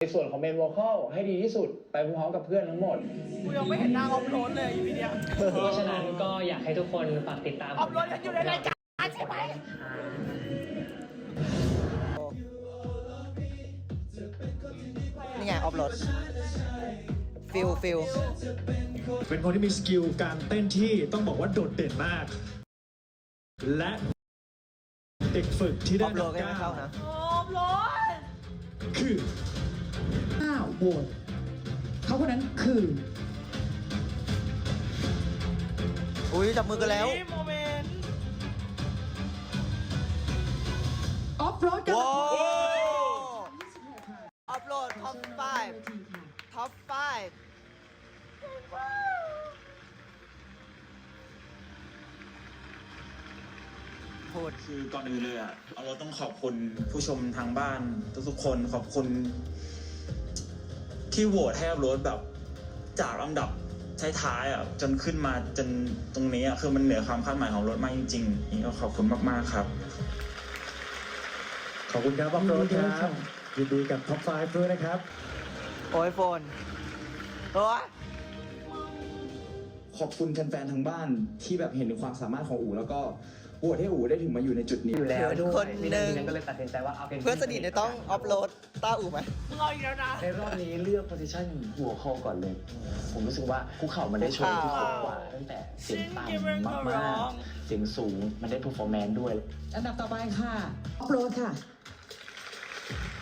ในส่วนของเมน v อ c a l ให้ดีที่สุดไปพร้อมๆกับเพื่อนทั้งหมด กูยังไม่เห็นหน้าออฟโรดเลยอีพีเนี้ยเพราะฉะนั้นก็อยากให้ทุกคนฝากติดตามออฟโรดยังอยู่ในรายการใช่ไหมนี่ไงออฟโหลดฟิลฟิลเป็นคนที่มีสกิลการเต้นที่ต้องบอกว่าโดดเด่นมาก และเด็กฝึกที่อได้อฟโหลดก็ยังไม่เข้านะออฟโรดคือห้า โหวตเขาคนนั้นคืออุ้ยจับมือกันแล้วนี่โมเมนต์ออฟโรดกันว้าวออฟโหลดท็อป5ท็อป5พูดคือก่อนอื่นเลยอะเราต้องขอบคุณผู้ชมทางบ้านทุกๆคนขอบคุณ ที่โหวตให้อัพโหลดแบบ จากลำดับท้ายๆอะจนขึ้นมาจนตรงนี้อะคือมันเหนือความคาดหมายของรถมากจริงๆนี่ก็ขอบคุณมากๆครับ ขอบคุณครับบังโรดครับยินดีกับท็อป5ด้วยนะครับ โอ้ยโฟนโอ้ยขอบคุณแฟนๆทางบ้านที่แบบเห็นถึงความสามารถของอู๋แล้วก็ โหวตให้อู๋ได้ถึงมาอยู่ในจุดนี้ อยู่แล้วด้วยคนหนึ่งวิาทีก็เลยตัดสินใจว่าเอาเป็นเพื่อนสนิทเนี่ยต้องออฟโหลดต้าอู่ไหมมึงเอาอีกแล้วนะ ในรอบนี้เลือกโพซิชันหัวคอก่อนเลย ผมรู้สึกว่าคุกเข่ามันได้โชว์ที่สุดกว่าตั้งแต่เสียงต่ำมากๆ เสียงสูงมันได้เพอร์ฟอร์แมนซ์ด้วย อันดับต่อไปค่ะออฟโรดค่ะ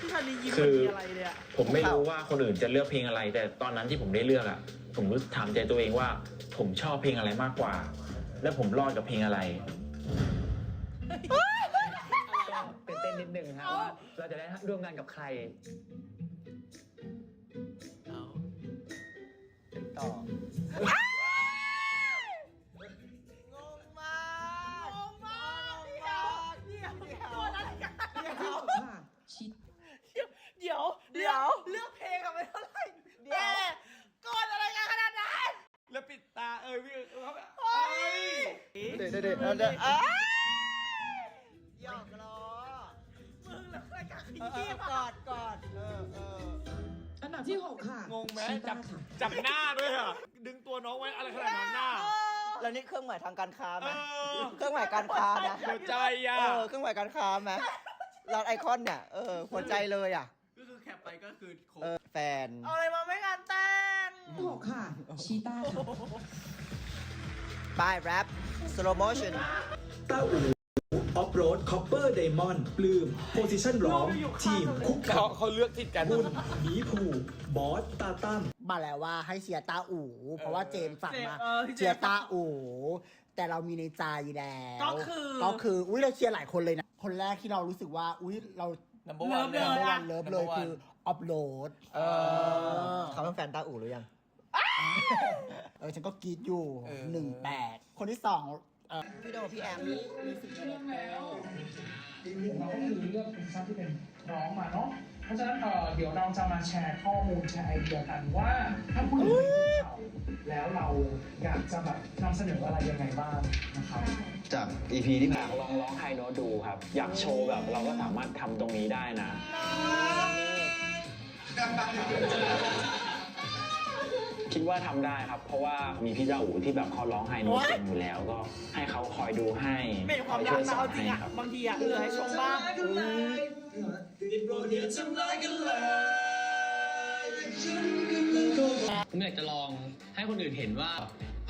พี่ชาลียิ้มคือมันมีอะไรเลยอะผมไม่รู้ว่าคนอื่นจะเลือกเพลงอะไร แต่ตอนนั้นที่ผมได้เลือกอะผมรู้ถามใจตัวเองว่า ผมชอบเพลงอะไรมากกว่า และผมรอดกับเพลงอะไร ตื่นเต้นนิดนึงฮะว่าเราจะได้ร่วมงานกับใครต่อ งงมากงงมากเดี๋ยวเดี๋ยวเดี๋ยวโดนอะไรกันค่ะชิดเดี๋ยวเดี๋ยวเลือกเพลงกันไปเท่าไหร่แต่ก่อนอะไรกันขนาดนั้นแล้วปิดตาเอ้ยพี่เขาแบบเฮ้ยเดี๋ยวเดี๋ยวเดี๋ยว รายการขเออเอยี้อมากอดกอดเออเอออันดับที่หกค่ะงงไหมชีจัต้าบค่ะจับหน้าด้วยอะดึงตัวน้องไว้อะไรขนาดนั้นหน้า แล้วนี่เครื่องหมายทางการค้าไหเอมอเครื่องหมายการค้านะหัวใจอะเออเครื่องหมายการค้าไหมร้านไอคอนเนี่ยเออหัวใจเลยอะก็คือแคปไปก็คือโคเออแฟนเอาอะไรมาไม่งานแต่งหกค่ะ ชีต้าค่ะ บายแรป slow motion ต้าอู ออฟโรดคอปเปอร์ไดมอนด์ปลื้มโพซิชันร้องทีม คุกเขาเข่าเขาเลือกติดกันบุญหมีภูบอสตาตั้ม มาแล้วว่าให้เชียร์ตาอู่เพราะว่าเจมส์สั่งมาเออพี่เจมส์เชียร์ตาอู่แต่เรามีในใจแล้วก็คือ ก็คืออุ้ยเราเชียร์หลายคนเลยนะ คนแรกที่เรารู้สึกว่าอุ้ยเรานัมเบอร์วัน เลิฟเลยอะ เลิฟเลยคือออฟโหลดเออ เขาเป็นแฟนตาอู่หรือยัง เออ ฉันก็กรีดอยู่เออ หนึ่งแปดคนที่สองเออ พี่โดพี่แอมเราก็คือเลือกโพซิชันที่เป็นน้องมาเนาะเพราะฉะนั้นเดี๋ยวเราจะมาแชร์ข้อมูลแชร์ไอเดียกันว่าถ้าพูดถึงเพลงแล้วเราอยากจะแบบนำเสนออะไรยังไงบ้างนะครับจาก EP ที่ผ่านลองร้องไฮโน้ตดูครับ อยากโชว์แบบเราก็สามารถทำตรงนี้ได้นะ คิดว่าทำได้ครับ เพราะว่ามีพี่เจ้าอูที่แบบเขาร้องไฮโน้ตเก่งอยู่แล้วก็ให้เขาคอยดูให้ไม่เห็นความครัอกยนะช่วยสอเอานจริให้งอะครับ บางทีอะเหลือให้ชมบ้างผมอยากจะลองให้คนอื่นเห็นว่า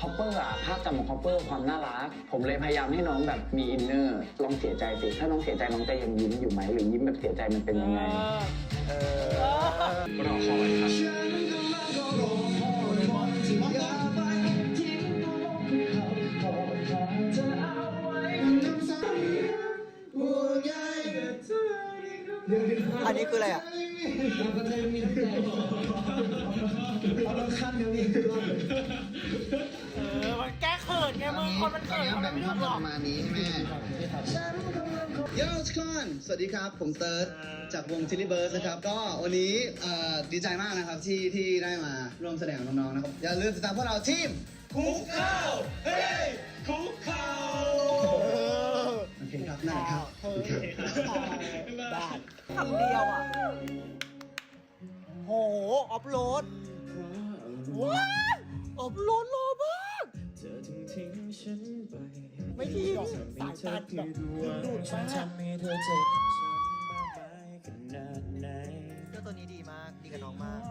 คอปเปอร์อะภาพจำของคอปเปอร์ความน่ารัก ผมเลยพยายามให้น้องแบบมีอินเนอร์ลองเสียใจสิถ้าน้องเสียใจน้องจะยังยิ้มอยู่ไหมหรือยิ้มแบบเสียใจมันเป็นยังไง เออ เออมันแก้เขินไงมึงคนมันเขินเขาไม่รู้หรอกประมาณนี้ใช่ไหมโยสคอนสวัสดีครับ ผมเติร์ดจากวงทิลลี่เบิร์สนะครับ ก็วันนี้เอ่อดีใจมากนะครับที่ที่ได้มาร่วมแสดงกับน้องๆนะครับ อย่าลืมติดตามพวกเราทีมคุกข้าวเฮ้ยคุกข้าวโอเคครับนั่นแหละครับขอบคุณครับคำเดียวอะโหออฟโหลด ว้ายออฟโหลดโลมากเธอถึงทิ้งฉันไปไม่ทิ้งสายตาแบบดึงดูดมากทำให้เธอเจ็บช้ำมากมายขนาดไหนเสื้อตัวนี้ดีมาก ดีกับน้องมาก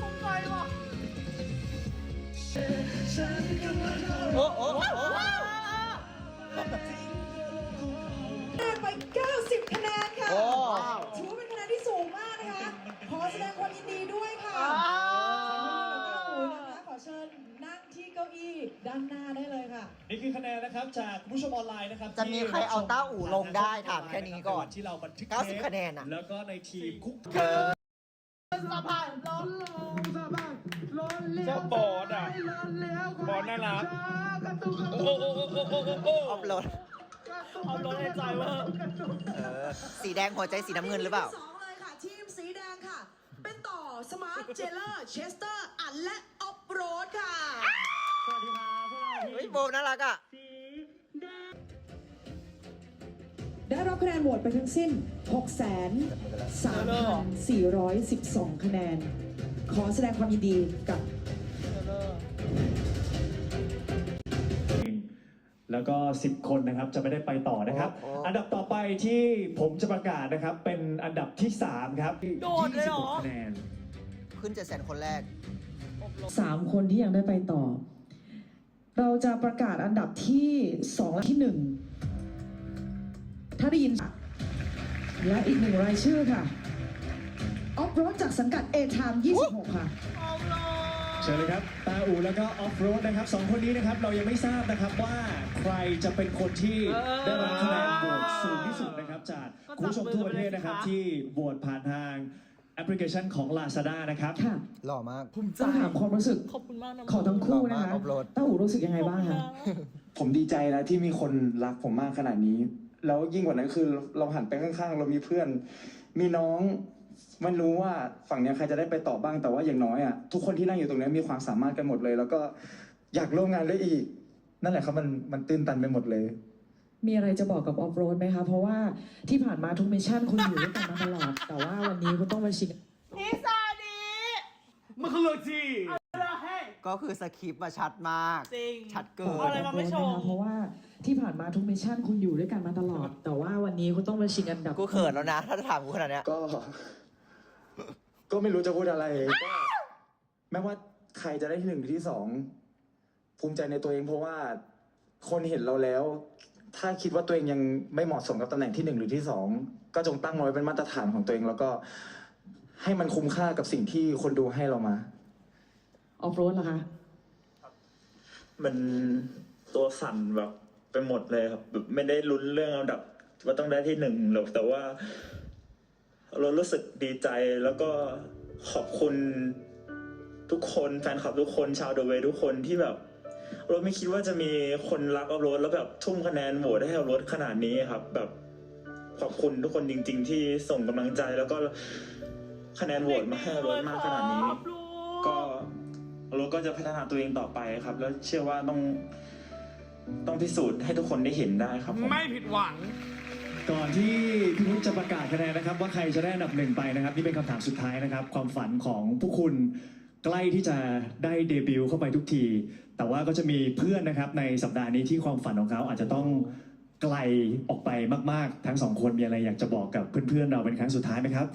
ภูมิใจว่ะโอ้โด้านหน้าได้เลยค่ะ นี่คือคะแนนนะครับจากคุณผู้ชมออนไลน์นะครับจะมีใครเอาต้าอู่ลงได้ถามแค่นี้ก่อนที่เราบันทึก90คะแนนอะ แล้วก็ในทีมคุกสะพานลงเจ้าบอสอะบอสน่ารักโอ้โอ้โอ้โอ้โอ้โอ้โอ้ออฟโหลดเอารถในใจว่าเออสีแดงหัวใจสีน้ำเงินหรือเปล่าสองเลยค่ะทีมสีแดงค่ะ เป็นต่อสมาร์ทเจเลอร์เชสเตอร์อันและออฟโรดค่ะ เฮ้ยโบน่ารักอะ ได้รับคะแนนโหวตไปทั้งสิ้น 6,3,412 คะแนน ขอแสดงความยินดีกับแล้วก็ 10 คนนะครับจะไม่ได้ไปต่อนะครับโอ้โหอันดับต่อไปที่ผมจะประกาศนะครับ เป็นอันดับที่ 3 ครับโดดเลยเหรอ26คะแนน ขึ้นเจ็ดแสนคนแรกสามคนที่ยังได้ไปต่อ เราจะประกาศอันดับที่สองและที่หนึ่งถ้าได้ยิน และอีกหนึ่งรายชื่อค่ะ ออฟโรดจากสังกัด A Time 26 ค่ะเอาเลยเชิญเลยครับตาอูแล้วก็ออฟโรดนะครับสองคนนี้นะครับเรายังไม่ทราบนะครับว่าใครจะเป็นคนที่ได้รับคะแนนโหวตสูงที่สุดนะครับจากคุณผู้ชมทั่วประเทศนะครับที่โหวตผ่านทาง แอปพลิเคชันของ Lazada นะครับ ค่ะหล่อมากต้องถามความรู้สึกขอบคุณมากนะของทั้งคู่นะคะขอบคุณมากออฟโรดต้าอูรู้สึกยังไงบ้างคะผมดีใจนะที่มีคนรักผมมากขนาดนี้ แล้วยิ่งกว่านั้นคือเราหันไปข้างๆ เรามีเพื่อน มีน้องไม่รู้ว่าฝั่งเนี้ยใครจะได้ไปต่อบ้างแต่ว่าอย่างน้อยอะทุกคนที่นั่งอยู่ตรงเนี้ยมีความสามารถกันหมดเลย แล้วก็อยากร่วมงานด้วยอีก นั่นแหละครับมันมันตื้นตันไปหมดเลย มีอะไรจะบอกกับออฟโรดไหมคะ เพราะว่าที่ผ่านมาทุกมิชชั่นคุณอยู่ด้วยกันมาตลอด แต่ว่าวันนี้คุณต้องมาชิง นิสาดีมันคือเรื่องจริงเราให้ก็คือสคริปต์มาชัดมาก จริง ชัดเกิเอาอะไรนมาไม่ชมนะคะเพราะว่าที่ผ่านมาทุกมิชชั่นคุณอยู่ด้วยกันมาตลอด แต่ว่าวันนี้คุณต้องมาชิงอันดับกูเขินแล้วนะ ถ้าจะถามกูขนาดเนี้ย ก็ ก็ไม่รู้จะพูดอะไรก็แม้ว่าใครจะได้ที่หนึ่งหรือที่สองภูมิใจในตัวเองเพราะว่าคนเห็นเราแล้ว ถ้าคิดว่าตัวเองยังไม่เหมาะสมกับตำแหน่งที่หนึ่งหรือที่สองก็จงตั้งมันไว้เป็นมาตรฐานของตัวเอง แล้วก็ให้มันคุ้มค่ากับสิ่งที่คนดูให้เรามา ออฟโรดเหรอคะ มันตัวสั่นแบบไปหมดเลยครับแบบไม่ได้ลุ้นเรื่องอันดับ ว่าต้องได้ที่หนึ่งหรอกแต่ว่าเรารู้สึกดีใจแล้วก็ขอบคุณทุกคนแฟนคลับทุกคนชาวเดอะเวย์ทุกคนที่แบบเราไม่คิดว่าจะมีคนรักอัพโหลดแล้วแบบทุ่มคะแนนโหวตให้อัพโหลดขนาดนี้ครับ แบบขอบคุณทุกคนจริง ๆ ที่ส่งกำลังใจแล้วก็คะแนนโหวตมาให้อัพโหลดมากขนาดนี้ ก็ราก็จะพัฒนาตัวเองต่อไปครับ แล้วเชื่อว่าต้องต้องพิสูจน์ให้ทุกคนได้เห็นได้ครับผม ไม่ผิดหวัง ก่อนที่พี่พุทธจะประกาศคะแนนนะครับ ว่าใครจะได้อันดับหนึ่งไปนะครับ นี่เป็นคำถามสุดท้ายนะครับ ความฝันของผู้คุณ ใกล้ที่จะได้เดบิวต์เข้าไปทุกที แต่ว่าก็จะมีเพื่อนนะครับในสัปดาห์นี้ที่ความฝันของเขาอาจจะต้องไกลออกไปมาก ๆ ทั้งสองคนมีอะไรอยากจะบอกกับเพื่อนๆเราเป็นครั้งสุดท้ายไหมครับ